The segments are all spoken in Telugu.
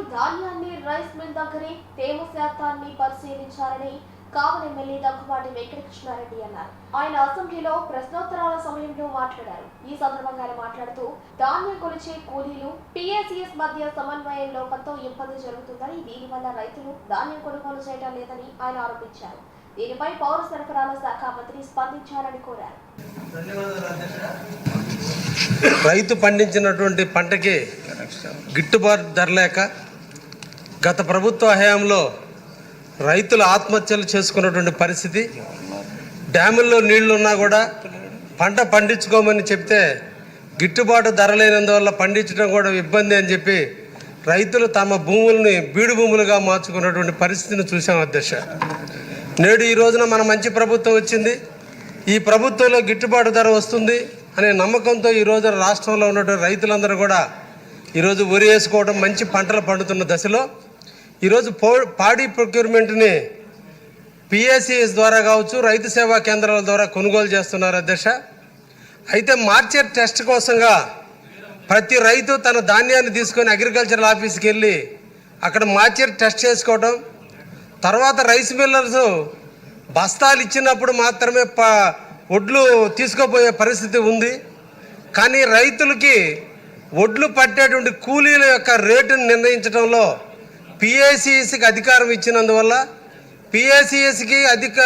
రైతులు ధాన్యాన్ని రైస్ మిల్ దగ్గరే తేమ శాతాన్ని పరిశీలించాలని కావలి ఎమ్మెల్యే దగ్గుబాటి వెంకటకృష్ణారెడ్డి అన్నారు. ఆయన అసెంబ్లీలో ప్రశ్నోత్తరాల సమయంలో మాట్లాడారు. ఈ సందర్భంగా ఆయన మాట్లాడుతూ ధాన్యం కొలిచే కూలీలు పిఎస్సిఎస్ మధ్య సమన్వయం లోపంతో ఇబ్బంది జరుగుతుందని దీనివల్ల రైతులు ధాన్యం కొనుగోలు చేయడం లేదని ఆయన ఆరోపించారు. దీనిపై పౌర సరఫరాల శాఖ మంత్రి స్పందించాలని కోరారు. రైతు పండించినటువంటి పంటకి గిట్టుబాటు ధర లేక గత ప్రభుత్వ హయాంలో రైతులు ఆత్మహత్యలు చేసుకున్నటువంటి పరిస్థితి. డ్యాముల్లో నీళ్ళున్నా కూడా పంట పండించుకోమని చెప్తే గిట్టుబాటు ధర లేనందువల్ల పండించడం కూడా ఇబ్బంది అని చెప్పి రైతులు తమ భూముల్ని బీడు భూములుగా మార్చుకున్నటువంటి పరిస్థితిని చూసాం అధ్యక్ష. నేడు ఈ రోజున మన మంచి ప్రభుత్వం వచ్చింది. ఈ ప్రభుత్వంలో గిట్టుబాటు ధర వస్తుంది అనే నమ్మకంతో ఈ రోజున రాష్ట్రంలో ఉన్నటువంటి రైతులందరూ కూడా ఈరోజు వరి వేసుకోవడం మంచి పంటలు పండుతున్న దశలో ఈరోజు పో పాడి ప్రొక్యూర్మెంట్ని పిఎస్సిఎస్ ద్వారా కావచ్చు రైతు సేవా కేంద్రాల ద్వారా కొనుగోలు చేస్తున్నారు అధ్యక్ష. అయితే మార్కెట్ టెస్ట్ కోసంగా ప్రతి రైతు తన ధాన్యాన్ని తీసుకొని అగ్రికల్చరల్ ఆఫీస్కి వెళ్ళి అక్కడ మార్కెట్ టెస్ట్ చేసుకోవడం తర్వాత రైస్ మిల్లర్స్ బస్తాలు ఇచ్చినప్పుడు మాత్రమే ప ఒడ్లు తీసుకోపోయే పరిస్థితి ఉంది. కానీ రైతులకి ఒడ్లు పట్టేటువంటి కూలీల యొక్క రేటును నిర్ణయించడంలో పిఏసిఎస్కి అధికారం ఇచ్చినందువల్ల పిఏసిఎస్కి అధిక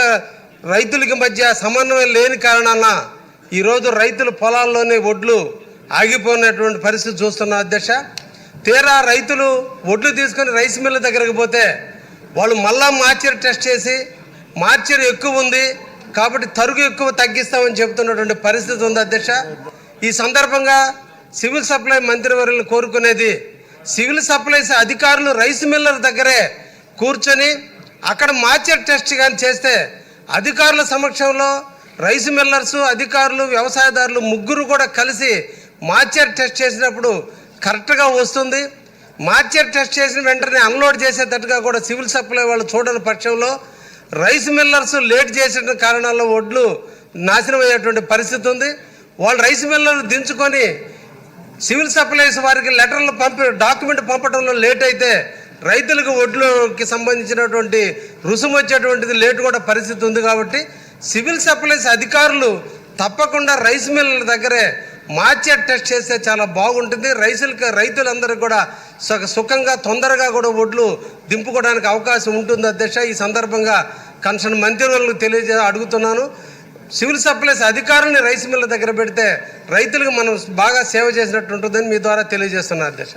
రైతులకి మధ్య సమన్వయం లేని కారణాన ఈరోజు రైతుల పొలాల్లోనే ఒడ్లు ఆగిపోయినటువంటి పరిస్థితి చూస్తున్న అధ్యక్ష. తీరా రైతులు ఒడ్లు తీసుకొని రైస్ మిల్ల దగ్గరకు పోతే వాళ్ళు మళ్ళా మార్చర్ టెస్ట్ చేసి మార్చర్ ఎక్కువ ఉంది కాబట్టి తరుగు ఎక్కువ తగ్గిస్తామని చెబుతున్నటువంటి పరిస్థితి ఉంది అధ్యక్ష. ఈ సందర్భంగా సివిల్ సప్లై మంత్రివర్యులు కోరుకునేది సివిల్ సప్లైస్ అధికారులు రైస్ మిల్లర్ దగ్గరే కూర్చొని అక్కడ మార్చర్ టెస్ట్ కానీ చేస్తే అధికారుల సమక్షంలో రైస్ మిల్లర్స్ అధికారులు వ్యవసాయదారులు ముగ్గురు కూడా కలిసి మార్చర్ టెస్ట్ చేసినప్పుడు కరెక్ట్గా వస్తుంది. మార్చర్ టెస్ట్ చేసిన వెంటనే అన్లోడ్ చేసేటట్టుగా కూడా సివిల్ సప్లై వాళ్ళు చూడని పక్షంలో రైస్ మిల్లర్స్ లేట్ చేసిన కారణాల్లో ఒడ్లు నాశనం అయ్యేటువంటి పరిస్థితి ఉంది. వాళ్ళు రైస్ మిల్లర్లు దించుకొని సివిల్ సప్లైస్ వారికి లెటర్లు పంపి డాక్యుమెంట్ పంపడంలో లేట్ అయితే రైతులకు ఒడ్లుకి సంబంధించినటువంటి రుసుము వచ్చేటువంటిది లేటు కూడా పరిస్థితి ఉంది కాబట్టి సివిల్ సప్లైస్ అధికారులు తప్పకుండా రైస్ మిల్ల దగ్గరే మార్చే టెస్ట్ చేస్తే చాలా బాగుంటుంది. రైతులకు రైతులందరూ కూడా సుఖ సుఖంగా తొందరగా కూడా ఒడ్లు దింపుకోవడానికి అవకాశం ఉంటుంది అధ్యక్ష. ఈ సందర్భంగా కన్సర్న్ మంత్రివర్లకు తెలియజే అడుగుతున్నాను. సివిల్ సప్లైస్ అధికారుల్ని రైస్ మిల్ల దగ్గర పెడితే రైతులకు మనం బాగా సేవ చేసినట్టు ఉంటుందని మీ ద్వారా తెలియజేస్తున్నా అధ్యక్ష.